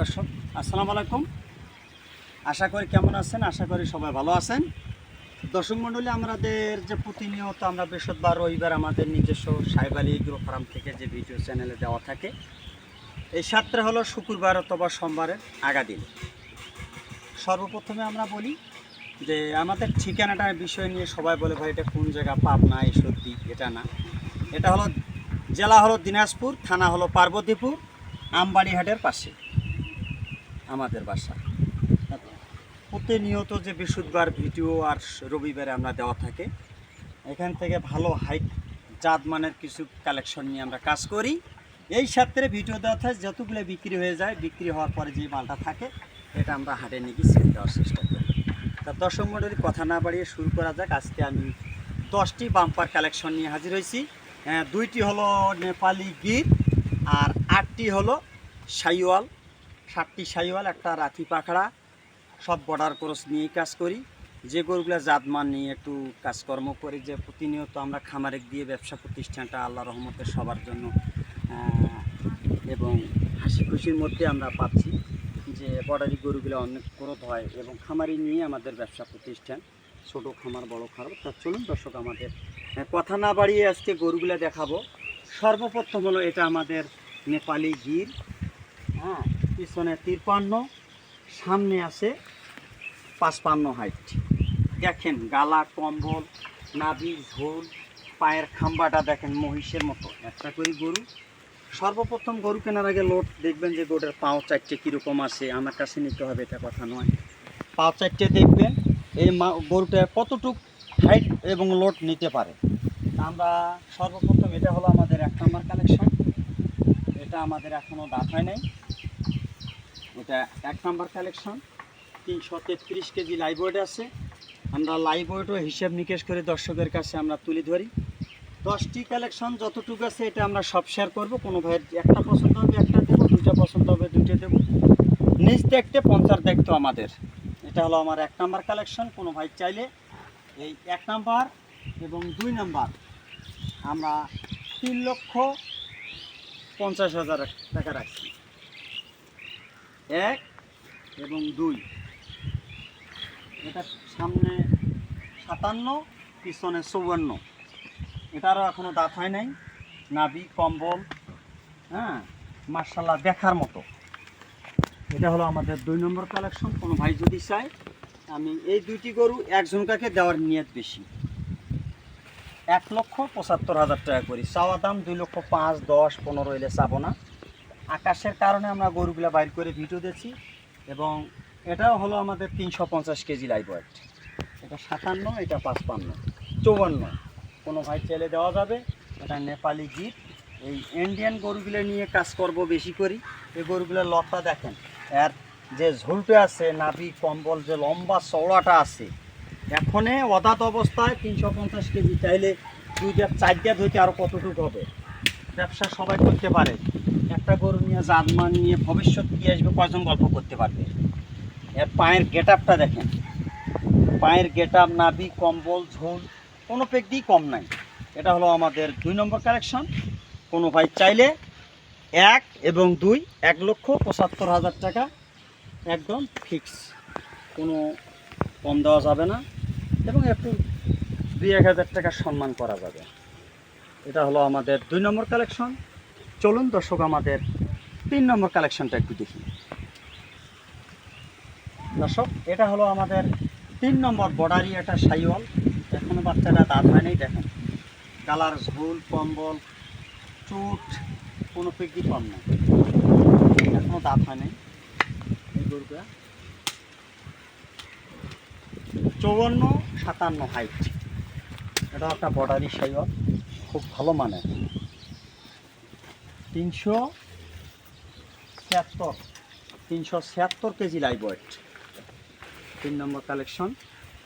দর্শক, আসসালামু আলাইকুম। আশা করি কেমন আছেন? আশা করি সবাই ভালো আছেন। দর্শক মণ্ডলী আমাদের যে প্রতিনিয়ত আমরা বৃহস্পতিবার, রবিবার আমাদের নিজস্ব সাহেব আলী এগ্রো ফার্ম থেকে যে ভিডিও চ্যানেলে দেওয়া থাকে, এই সাতটা হলো শুক্রবার অথবা সোমবারের আগা দিন। সর্বপ্রথমে আমরা বলি যে, আমাদের ঠিকানাটার বিষয় নিয়ে সবাই বলে, ভাই, এটা কোন জায়গা? পাবনা, এই সত্যি, এটা না। এটা হলো, জেলা হলো দিনাজপুর, থানা হলো পার্বতীপুর, আমবাড়িহাটের পাশে। আমাদের বাসা। প্রতিনিয়ত যে বৃহস্পতিবার ভিডিও আর রবিবারে আমরা দেওয়া থাকে এখান থেকে ভালো হাইট জাত মানের কিছু কালেকশন নিয়ে আমরা কাজ করি। এই সাত্রে ভিডিও দেওয়া থাকে যতগুলো বিক্রি হয়ে যায় বিক্রি হওয়ার পরে যে মালটা থাকে এটা আমরা হাটে নিয়ে গিয়ে সেল দেওয়ার চেষ্টা করি। তা দর্শক মণ্ডলী কথা না বাড়িয়ে শুরু করা যাক। আজকে আমি দশটি বাম্পার কালেকশন নিয়ে হাজির হয়েছি। হ্যাঁ, দুইটি হলো নেপালি গির আর আটটি হলো সাইওয়াল। সাতটি সাইওয়াল, একটা রাতি পাখড়া, সব বর্ডার ক্রস নিয়েই কাজ করি। যে গরুগুলো জাতমান নিয়ে একটু কাজকর্ম করি, যে প্রতিনিয়ত আমরা খামারে দিয়ে ব্যবসা প্রতিষ্ঠানটা আল্লাহ রহমতে সবার জন্য এবং হাসি খুশির মধ্যে আমরা পাচ্ছি যে বর্ডারি গরুগুলো অনেক ক্রোধ হয় এবং খামারি নিয়ে আমাদের ব্যবসা প্রতিষ্ঠান, ছোট খামার, বড় খামার। তা চলুন দর্শক, আমাদের কথা না বাড়িয়ে আজকে গরুগুলো দেখাবো। সর্বপ্রথম হলো এটা আমাদের নেপালি গির হ্যাঁ পিছনে তিরপান্ন, সামনে আছে পাঁচপান্ন হাইট দেখেন গালা, কম্বল, নাভি, ঝোল, পায়ের খাম্বাটা দেখেন মহিষের মতো। একটা করে গরু। সর্বপ্রথম গরু কেনার আগে লোড, দেখবেন যে গরুর পাও চারটে কীরকম আছে, আমার কাছে নিতে হবে এটা কথা নয়। পাও চারটে দেখবেন, এই মা, গরুটা কতটুক হাইট এবং লোড নিতে পারে। আমরা সর্বপ্রথম এটা হলো আমাদের এক নম্বর কালেকশন এটা আমাদের এখনও দাঁত হয় নাই। এটা এক নাম্বার কালেকশন তিনশো তেত্রিশ কেজি লাইভ আছে। আমরা লাইভ হিসাব নিকেশ করে দর্শকের কাছে আমরা তুলে ধরি। দশটি কালেকশন যতটুকু আছে এটা আমরা সব শেয়ার করব। কোনো ভাইয়ের একটা পছন্দ হবে, একটা দেবো দুটা পছন্দ হবে দুটো দেবো। নিজ দেখতে পঞ্চাশ দেখতো আমাদের। এটা হলো আমার এক নাম্বার কালেকশন কোনো ভাই চাইলে এই এক নাম্বার এবং দুই নাম্বার আমরা তিন লক্ষ পঞ্চাশ হাজার টাকা রাখছি। এক এবং দুই। এটা সামনে সাতান্ন, পিছনে চৌয়ান্ন। এটারও এখনও দাঁত হয় নাই। নাভি, কম্বল হ্যাঁ মার্শাল্লাহ দেখার মতো। এটা হলো আমাদের দুই নম্বর কালেকশন। কোনো ভাই যদি চায়, আমি এই দুইটি গরু একজনকাকে দেওয়ার নিয়ত বেশি। এক লক্ষ পঁচাত্তর হাজার টাকা করি। চাওয়া দাম দুই লক্ষ পাঁচ, দশ, পনেরো এলে চাবো না। আকাশের কারণে আমরা গরুগুলা বাইর করে ভিডিও দিচ্ছি এবং এটাও হলো আমাদের তিনশো পঞ্চাশ কেজি লাইভ ওয়েট এটা সাতান্ন, এটা পাঁচপান্ন চৌবান্ন কোনো ভাই চাইলে দেওয়া যাবে, এটা নেপালি গিট এই ইন্ডিয়ান গরুগুলো নিয়ে কাজ করব বেশি করি। এই গরুগুলোর লতা দেখেন, এর যে ঝুলটা আছে, নাভি, কম্বল, যে লম্বা চওড়াটা আছে, এখনে অদাত অবস্থায় তিনশো পঞ্চাশ কেজি চাইলে দুই চার দেড় হইতে আরও কতটুকু হবে? ব্যবসা সবাই করতে পারে। একটা গরু নিয়ে, জাতমান নিয়ে ভবিষ্যৎ কি আসবে, কয়জন গল্প করতে পারবে? এর পায়ের গেট আপটা দেখেন। পায়ের গেট আপ নাভি, কম্বল, ঝোল, কোনো পেকদিই কম নাই। এটা হলো আমাদের দুই নম্বর কালেকশন। কোনো ভাই চাইলে এক এবং দুই, এক লক্ষ পঁচাত্তর হাজার টাকা একদম ফিক্স কোনো কম দেওয়া যাবে না এবং একটু দুই এক হাজার টাকা সম্মান করা যাবে। এটা হলো আমাদের দুই নম্বর কালেকশন। চলুন দর্শক, আমাদের তিন নম্বর কালেকশনটা একটু দেখি। দর্শক, এটা হলো আমাদের তিন নম্বর বর্ডারি একটা সাইওয়াল। এখনও বাচ্চাটা দাঁত হয়নি, দেখেন। কালার ঝোল কম্বল, চুট, কোনো পিকি কম নেই। এখনও দাঁত হয় নাই এই সাতান্ন হাইট এটা একটা বর্ডারি সাইওয়াল। খুব ভালো মানের। তিনশো ছিয়াত্তর। তিনশো ছিয়াত্তর কেজি লাইভ তিন নম্বর কালেকশন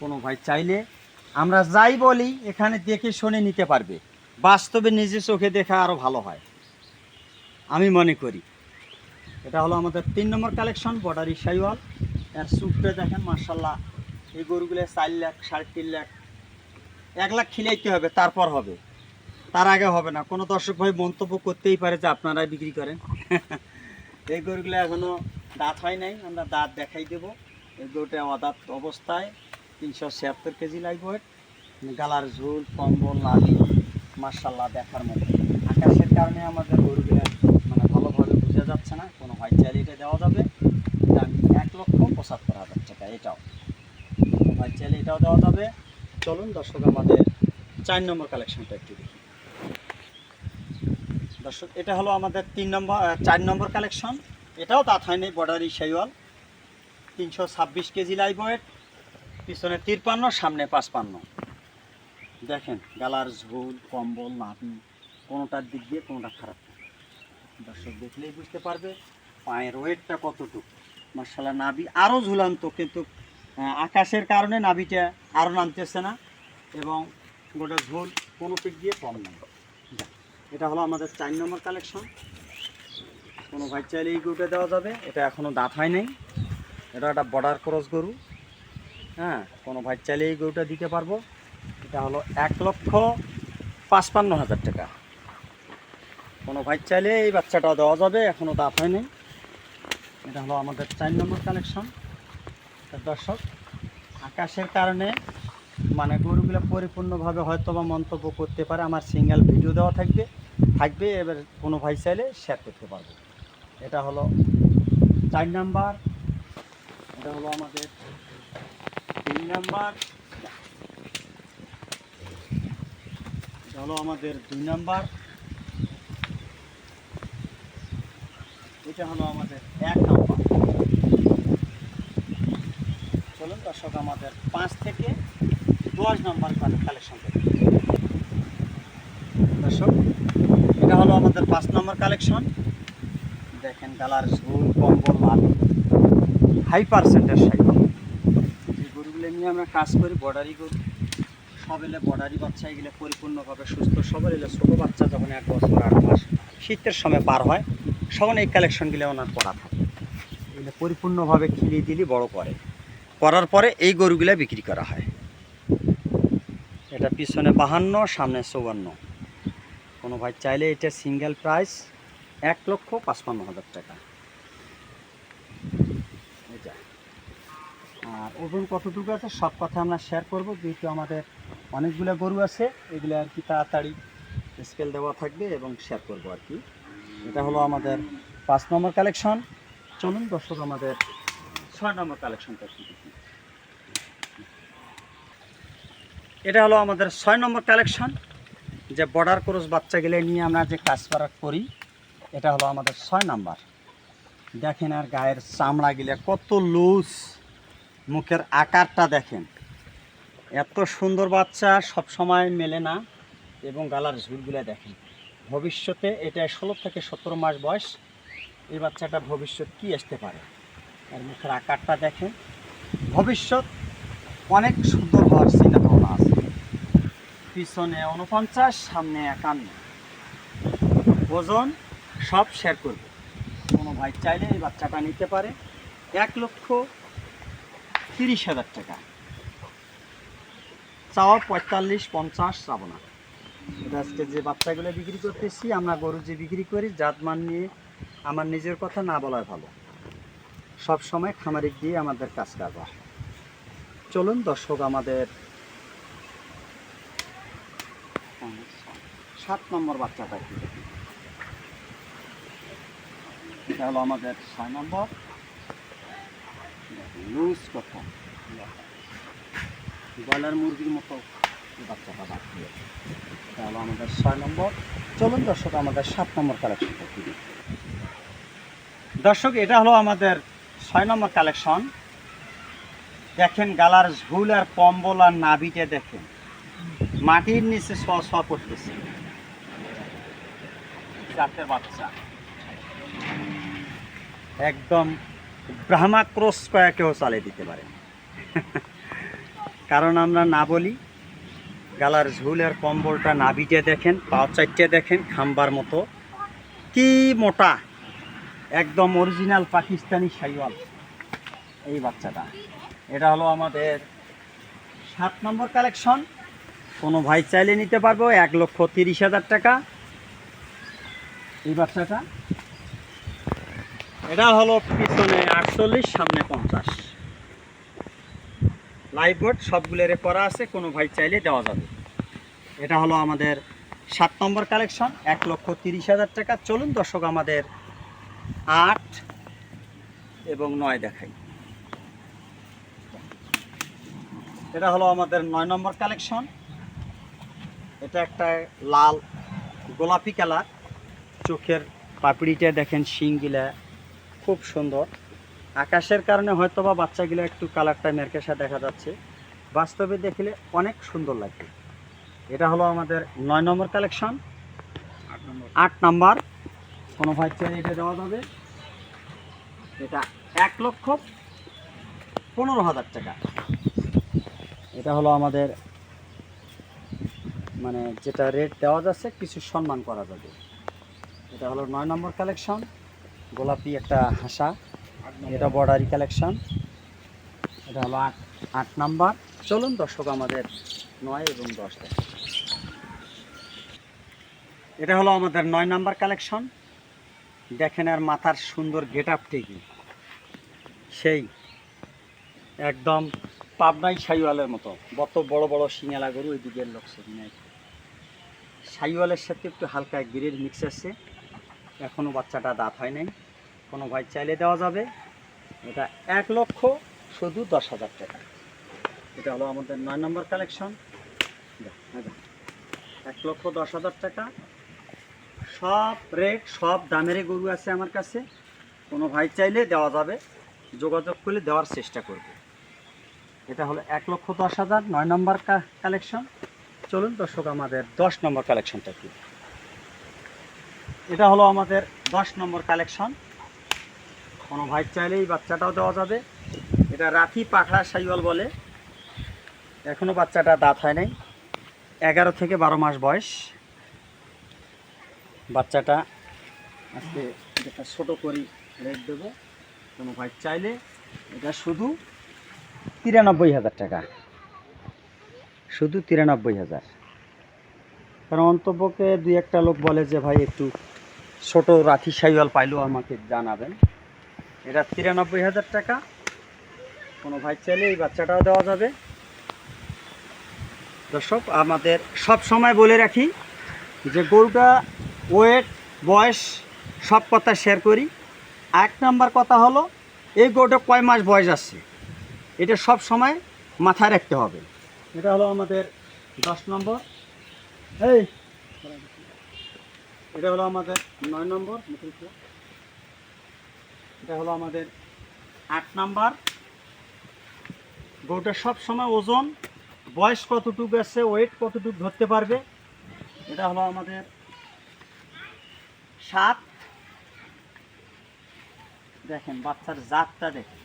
কোনো ভাই চাইলে আমরা যাই বলি, এখানে দেখে শুনে নিতে পারবে। বাস্তবে নিজে চোখে দেখা আরও ভালো হয়। আমি মনে করি। এটা হলো আমাদের তিন নম্বর কালেকশন বর্ডারি সাইওয়াল এর স্যুটটা দেখেন মার্শাল্লাহ এই গরুগুলো চার লাখ, সাড়ে তিন লাখ, এক লাখ খিলাইতে হবে, তারপর হবে। তার আগে হবে না। কোনো দর্শক ভাই মন্তব্য করতেই পারে যে আপনারাই বিক্রি করেন। এই গরুগুলো এখনও দাঁত হয় নাই, আমরা দাঁত দেখাই দেব। এই গরুটা অদাঁত অবস্থায়, তিনশো ছিয়াত্তর কেজি লাগবে গালার ঝোল, কম্বল নালি মার্শাল্লাহ দেখার মতো। আকাশের কারণে আমাদের গরুগুলো মানে ভালোভাবে বোঝা যাচ্ছে না, কোনো হোয়াইট চাইলে এটা দেওয়া যাবে। আমি এক লক্ষ পঁচাত্তর হাজার টাকা, এটাও। হোয়াইট চাইলে এটাও দেওয়া যাবে। চলুন দর্শক, আমাদের চার নম্বর কালেকশনটা একটু দর্শক এটা হলো আমাদের তিন নম্বর চার নম্বর কালেকশন এটাও দাঁত হয়নি বর্ডারি শাইওয়াল তিনশো ছাব্বিশ কেজি লাইভ ওয়েট পিছনে তিরপান্ন সামনে পাঁচপান্ন। দেখেন গালার ঝোল কম্বল নাভি কোনোটার দিক দিয়ে কোনোটা খারাপ। দর্শক দেখলেই বুঝতে পারবে পায়ের ওয়েটটা কতটুকু। মার্শাল্লাহ নাবি আরও ঝুলান্ত কিন্তু আকাশের কারণে নাবিটা আরও নামতেছে না এবং গোটা ঝোল কোনো দিক দিয়ে কম যাক, এটা হলো আমাদের চার নম্বর কালেকশন কোনো ভাই চাইলে এই গরুটা দেওয়া যাবে। এটা এখনও দাঁত হয় নাই। এটা একটা বর্ডার ক্রস গরু। হ্যাঁ কোনো ভাই চাইলে এই গরুটা দিতে পারব। এটা হলো এক লক্ষ পাঁচপান্ন হাজার টাকা। কোনো ভাই চাইলে এই বাচ্চাটা দেওয়া যাবে এখনও দাঁত হয়নি এটা হলো আমাদের চার নম্বর কালেকশন দর্শক, আকাশের কারণে মানে গরুগুলো পরিপূর্ণভাবে হয়তো বা মন্তব্য করতে পারে, আমার সিঙ্গেল ভিডিও দেওয়া থাকবে থাকবে, এবার কোনো ভাই চাইলে শেয়ার করতে পারবে। এটা হলো চার নাম্বার, এটা হলো আমাদের তিন নাম্বার, এটা হলো আমাদের দুই নাম্বার, এটা হলো আমাদের এক নাম্বার। চলুন দর্শক, আমাদের পাঁচ থেকে দশ নাম্বার কালেকশন করতে। দর্শক, এটা হলো আমাদের পাঁচ নম্বর কালেকশন দেখেন কালার ঝুল কম্বল লাল হাই পার্সেন্টের সাইকেল যে গরুগুলো নিয়ে আমরা কাজ করি, বর্ডারি গরু, সব এলে বর্ডারি বাচ্চা এগুলো পরিপূর্ণভাবে সুস্থ সবল এলে ছোটো বাচ্চা যখন এক বছর, আট মাস শীতের সময় পার হয়, তখন এই কালেকশনগুলো ওনার করা থাকে। এগুলো পরিপূর্ণভাবে খিলিয়ে দিলি বড় করে। করার পরে এই গরুগুলো বিক্রি করা হয়। এটা পিছনে বাহান্ন, সামনে চৌবান্ন কোনো ভাই চাইলে এটা সিঙ্গেল প্রাইস এক লক্ষ পাঁচপান্ন হাজার টাকা। এটা আর ওজন কতটুকু আছে সব কথা আমরা শেয়ার করব। যেহেতু আমাদের অনেকগুলো গরু আছে, এগুলো আর কি তাড়াতাড়ি স্কেল দেওয়া থাকবে এবং শেয়ার করব আর কি। এটা হলো আমাদের পাঁচ নম্বর কালেকশন চলুন দর্শক, আমাদের ছয় নম্বর কালেকশনটা একটু দেখি এটা হলো আমাদের ছয় নম্বর কালেকশন যে বর্ডার ক্রস বাচ্চাগুলো নিয়ে আমরা যে কাজ করা এটা হলো আমাদের ছয় নম্বর। দেখেন আর গায়ের চামড়াগুলো কত লুজ মুখের আকারটা দেখেন। এত সুন্দর বাচ্চা সব সময় মেলে না, এবং গালার ঝুলগুলো দেখেন। ভবিষ্যতে এটা ষোলো থেকে সতেরো মাস বয়স, এই বাচ্চাটা ভবিষ্যৎ কি আসতে পারে? আর মুখের আকারটা দেখেন। ভবিষ্যৎ অনেক সুন্দর হওয়ার চিন্তা ভাবনা আছে। পিছনে উনপঞ্চাশ সামনে একান্ন। ওজন সব শেয়ার করব। কোনো ভাই চাইলে এই বাচ্চাটা নিতে পারে। এক লক্ষ তিরিশ হাজার টাকা। চাওয়া পঁয়তাল্লিশ, পঞ্চাশ চাবো না আজকে যে বাচ্চাগুলো বিক্রি করতেছি, আমরা গরু যে বিক্রি করি, জাতমান নিয়ে আমার নিজের কথা না বলাই ভালো। সব সময় খামারিক দিয়ে আমাদের কাজ হয় চলুন দর্শক, আমাদের সাত নম্বর বাচ্চাটা দেখি এটা হলো আমাদের ছয় নম্বর। লুজ কথা। ব্রয়লার মুরগির মতো বাচ্চাটা বাড়তি এটা হলো আমাদের ছয় নম্বর। চলুন দর্শক, আমাদের সাত নম্বর কালেকশন কি দেখি। দর্শক, এটা হলো আমাদের ছয় নম্বর কালেকশন দেখেন, গালার ঝুল আর কম্বল আর নাভিটা দেখেন। মাটির নিচে স স করতেছে। জাতের বাচ্চা। একদম ব্রাহ্মা ক্রস কয়েকেও চালিয়ে দিতে পারে। কারণ আমরা না বলি, গালার ঝুল আর কম্বলটা নাভিটা দেখেন পাও চারটে দেখেন, খাম্বার মতো। কি মোটা! একদম অরিজিনাল পাকিস্তানি সাইওয়াল এই বাচ্চাটা। এটা হলো আমাদের সাত নম্বর কালেকশন। কোনো ভাই চাইলে নিতে পারব, এক লক্ষ তিরিশ হাজার টাকা। এই বাচ্চাটা? এটা হলো পিছনে আটচল্লিশ, সামনে পঞ্চাশ। লাইভ বোর্ড, সবগুলোরে করা আছে, কোনো ভাই চাইলে দেওয়া যাবে। এটা হলো আমাদের সাত নম্বর কালেকশন, এক লক্ষ তিরিশ হাজার টাকা। চলুন দর্শক, আমাদের আট এবং নয় দেখাই। এটা হলো আমাদের নয় নম্বর কালেকশন। এটা একটা লাল গোলাপি কালার। চোখের পাপড়িটা দেখেন শিংগুলা। খুব সুন্দর। আকাশের কারণে হয়তো বা বাচ্চাগুলো একটু কালারটা মেরকেশা দেখা যাচ্ছে। বাস্তবে দেখলে অনেক সুন্দর লাগবে এটা হলো আমাদের নয় নম্বর কালেকশন। আট নম্বর। কোনো ভাই চাইলে এটা দেওয়া যাবে। এটা এক লক্ষ পনেরো হাজার টাকা। এটা হলো আমাদের মানে যেটা রেট দেওয়া যাচ্ছে, কিছু সম্মান করা যাবে। এটা হলো নয় নম্বর কালেকশন গোলাপি একটা হাসা। এটা বর্ডারি কালেকশন এটা হলো আট আট নাম্বার। চলুন দর্শক, আমাদের নয় এবং দশ। এটা হলো আমাদের নয় নাম্বার কালেকশন দেখেন আর মাথার সুন্দর গেট আপ কি। সেই, একদম পাবনাই সাইওয়ালের মতো। কত বড় বড় শিঙালা গরু ওই দিকের লোক সেখানে সাইওয়ালের সাথে একটু হালকা গিরের মিক্স আছে। এখনও বাচ্চাটা দাঁত হয় নাই। কোনো ভাই চাইলে দেওয়া যাবে। এটা এক লক্ষ, শুধু দশ হাজার টাকা। এটা হলো আমাদের নয় নম্বর কালেকশন এক লক্ষ, দশ হাজার টাকা। সব রেট, সব দামেরই গরু আছে আমার কাছে। কোনো ভাই চাইলে দেওয়া যাবে। যোগাযোগ করলে দেওয়ার চেষ্টা করবে। এটা হলো এক লক্ষ, দশ হাজার, নয় নম্বর কালেকশন চলুন দর্শক, আমাদের দশ নম্বর কালেকশনটা কি এটা হলো আমাদের দশ নম্বর কালেকশন। কোনো ভাই চাইলেই বাচ্চাটাও দেওয়া যাবে। এটা রাখি পাখড়া সাইওয়াল বলে। এখনও বাচ্চাটা দাঁত হয় নাই। এগারো থেকে বারো মাস বয়স। বাচ্চাটা আজকে যেটা ছোটো করি রেট দেবো। কোনো ভাই চাইলে এটা শুধু তিরানব্বই হাজার টাকা। শুধু তিরানব্বই হাজার। কারণ অন্তপক্ষে দুই একটা লোক বলে যে, ভাই, একটু ছোট রাথি সাইওয়াল পাইলেও আমাকে জানাবেন। এটা তিরানব্বই হাজার টাকা। কোনো ভাই চাইলে এই বাচ্চাটাও দেওয়া যাবে। দর্শক, আমাদের সব সময় বলে রাখি যে, গরুটা ওয়েট, বয়স, সব কথা শেয়ার করি। এক নাম্বার কথা হলো, এই গরুটা কয় মাস বয়স আসছে এটা সব সময় মাথায় রাখতে হবে। এটা হলো আমাদের দশ নম্বর। এই, এটা হলো আমাদের নয় নম্বর এটা হলো আমাদের আট নাম্বার। গরুটা সব সময় ওজন, বয়স কতটুকু আছে ওয়েট কতটুকু ধরতে পারবে, এটা হলো আমাদের সাত। দেখেন, বাচ্চার জাতটা দেখেন।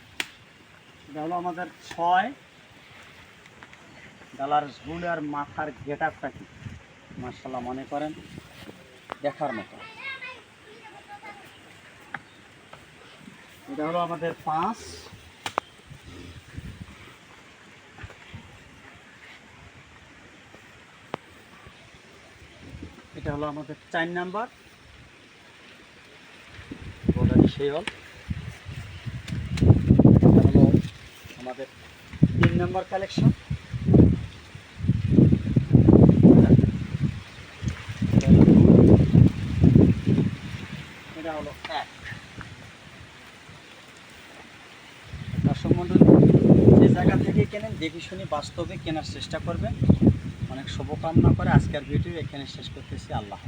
এটা হলো আমাদের ছয়। গালার ঝুল আর মাথার গেট আপটা কি? মার্শাল্লাহ মনে করেন দেখার মতো। এটা হলো আমাদের পাঁচ। এটা হলো আমাদের চার নাম্বার। সেই হল এটা হলো আমাদের তিন নাম্বার কালেকশন এটা হলো এক দর্শক মণ্ডলী যে জায়গা থেকে কেনেন দেখে শুনি বাস্তবে কেনার চেষ্টা করবেন। অনেক শুভকামনা করে আজকের ভিডিও এখানে শেষ করতেছি। আল্লাহ